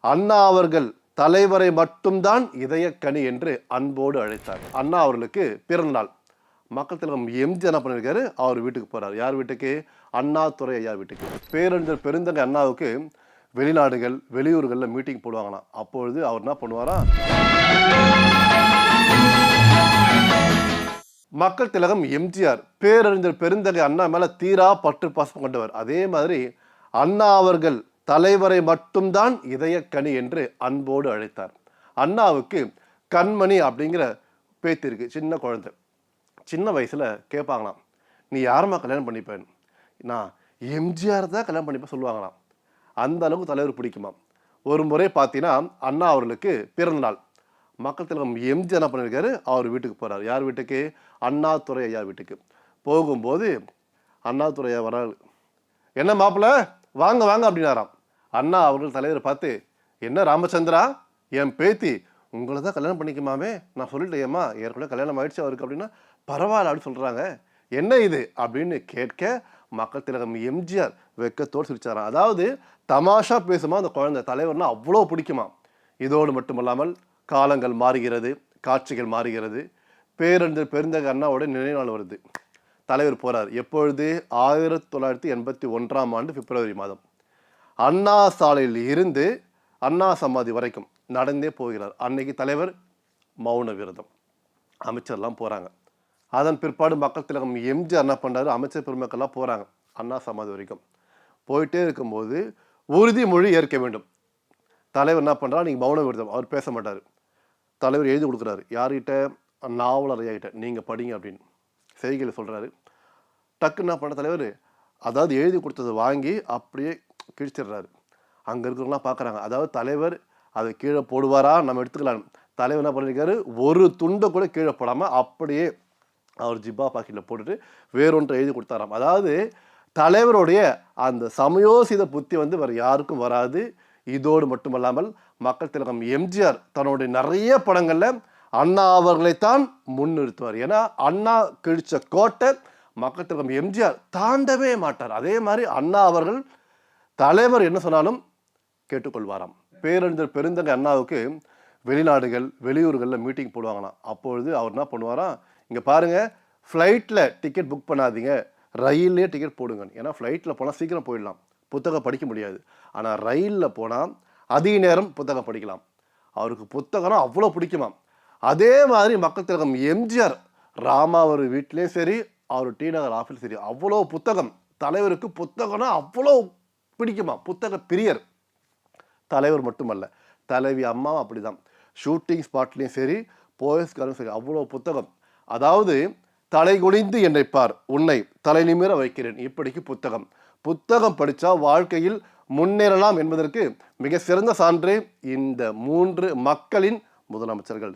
அண்ணா அவர்கள் தலைவரை மட்டும்தான் இதயக்கனி என்று அன்போடு அழைத்தார் அண்ணா அவர்களுக்கு பிறந்தநாள். மக்கள் தலைவர் எம்ஜி என்ன பண்ணியிருக்காரு. அவர் வீட்டுக்கு போறார். யார் வீட்டுக்கு? அண்ணாதுரை ஐயா வீட்டுக்கு. பேரறிஞர் பெருந்தகை அண்ணாவுக்கு வெளிநாடுகள் வெளியூர்களில் மீட்டிங் போடுவாங்களாம். அப்பொழுது அவர் என்ன பண்ணுவாரா? மக்கள் திலகம் எம்ஜிஆர் பேரறிஞர் பெருந்தகை அண்ணா மேலே தீரா பற்று பாசம் கொண்டவர். அதே மாதிரி அண்ணா அவர்கள் தலைவரை மட்டும்தான் இதயக்கனி என்று அன்போடு அழைத்தார். அண்ணாவுக்கு கண்மணி அப்படிங்கிற பேத்தி இருக்கு சின்ன குழந்தை. சின்ன வயசில் கேட்பாங்களாம் நீ யாரம்மா கல்யாணம் பண்ணிப்பேன்? நான் எம்ஜிஆர் தான் கல்யாணம் பண்ணிப்பேன் சொல்லுவாங்களாம். அந்த அளவுக்கு தலைவர் பிடிக்குமா ஒரு முறை பார்த்தீங்கன்னா அண்ணா அவர்களுக்கு பிறந்தநாள் மக்கள் தலைவர் எம்ஜிஆர் என்ன பண்ணியிருக்காரு அவர் வீட்டுக்கு போகிறார் யார் வீட்டுக்கு? அண்ணாதுரை ஐயா வீட்டுக்கு. போகும்போது அண்ணாதுரை ஐயா வராரு. என்ன மாப்பிள்ள? வாங்க வாங்க அப்படின்னாராம். அண்ணா அவர்கள் தலைவரை பார்த்து என்ன ராமச்சந்திரா? என் பேத்தி உங்களை தான் கல்யாணம் பண்ணிக்குமாமே? நான் சொல்லிட்டேம்மா ஏற்கனவே கல்யாணம் ஆயிடுச்சு அவருக்கு அப்படின்னா பரவாயில்ல அப்படின்னு சொல்கிறாங்க என்ன இது? அப்படின்னு கேட்க மக்கள் திலகம் எம்ஜிஆர் வெக்கத்தோடு சிரிச்சாராம். அதாவது தமாஷா பேசுமா அந்த குழந்தை தலைவர்னா அவ்வளோ பிடிக்குமா? இதோடு மட்டுமல்லாமல் காலங்கள் மாறுகிறது காட்சிகள் மாறுகிறது. பேரறிஞர் பெருந்தக அண்ணாவோட நினைவு நாள் வருது. தலைவர் போறார். எப்பொழுது? ஆயிரத்தி தொள்ளாயிரத்தி எண்பத்தி ஒன்றாம் ஆண்டு பிப்ரவரி மாதம். அண்ணா சாலையில் இருந்து அண்ணா சமாதி வரைக்கும் நடந்தே போகிறார். அன்னைக்கு தலைவர் மௌன விரதம். அமைச்சர்லாம் போகிறாங்க அதன் பிற்பாடு மக்கள் திலகம் எம்ஜிஆர் என்ன பண்ணுறாரு அமைச்சர் பெருமக்கள்லாம் போகிறாங்க அண்ணா சமாதி வரைக்கும். போயிட்டே இருக்கும்போது உறுதிமொழி ஏற்க வேண்டும். தலைவர் என்ன பண்ணுறா நீங்கள் மௌன விரதம். அவர் பேச மாட்டார். தலைவர் எழுதி கொடுக்குறாரு. யார்கிட்ட? நாவலர் ஐயா கிட்ட படிங்க அப்படின்னு செய்கையில் சொல்கிறாரு டக்குன்னு என்ன பண்ண தலைவர்? அதாவது எழுதி கொடுத்ததை வாங்கி அப்படியே கிழிச்சிடுறாரு. அங்கே இருக்கிறவங்களாம் பார்க்குறாங்க. அதாவது தலைவர் அதை கீழே போடுவாரா? நம்ம எடுத்துக்கலாம். தலைவர் என்ன பண்ணியிருக்காரு ஒரு துண்டை கூட கீழே போடாமல் அப்படியே அவர் ஜிப்பா பாக்கெட்டில் போட்டுட்டு வேறொன்றை எழுதி கொடுத்தாராம். அதாவது தலைவருடைய அந்த சமயோசித புத்தி வந்து வேறு யாருக்கும் வராது. இதோடு மட்டுமல்லாமல் மக்கள் திலகம் எம்ஜிஆர் தன்னுடைய நிறைய படங்களில் அண்ணா அவர்களைத்தான் முன்னிறுத்துவார். ஏன்னா அண்ணா கிழிச்ச கோட்டை மக்கள் திலகம் எம்ஜிஆர் தாண்டவே மாட்டார். அதே மாதிரி அண்ணா அவர்கள் தலைவர் என்ன சொன்னாலும் கேட்டுக்கொள்வாராம். பேரறிஞர் பெருந்தங்க அண்ணாவுக்கு வெளிநாடுகள் வெளியூர்களில் மீட்டிங் போடுவாங்களாம். அப்பொழுது அவர் என்ன பண்ணுவாராம் இங்கே பாருங்க ஃப்ளைட்டில் டிக்கெட் புக் பண்ணாதீங்க. ரயிலே டிக்கெட் போடுங்க ஏன்னா ஃப்ளைட்டில் போனால் சீக்கிரம் போயிடலாம். புத்தகம் படிக்க முடியாது. ஆனால் ரயிலில் போனால் அதிக நேரம் புத்தகம் படிக்கலாம். அவருக்கு புத்தகம்னா அவ்வளோ பிடிக்குமாம். அதே மாதிரி மக்கள் திலகம் எம்ஜிஆர் ராமா அவர் வீட்லேயும் சரி அவர் டி நகர் ஆஃபீஸ் சரி அவ்வளோ புத்தகம். தலைவருக்கு புத்தகம்னா அவ்வளோ பிடிக்குமா? புத்தக பிரியர். தலைவர் மட்டுமல்ல தலைவி அம்மாவும் அப்படிதான். ஷூட்டிங் ஸ்பாட்லேயும் சரி போயஸ்காரும் சரி அவ்வளோ புத்தகம். அதாவது தலை குனிந்து என்னை பார் உன்னை தலை நிமிர வைக்கிறேன். இப்படிக்கு புத்தகம். புத்தகம் படித்தா வாழ்க்கையில் முன்னேறலாம் என்பதற்கு மிக சிறந்த சான்று இந்த மூன்று மக்களின் முதலமைச்சர்கள்.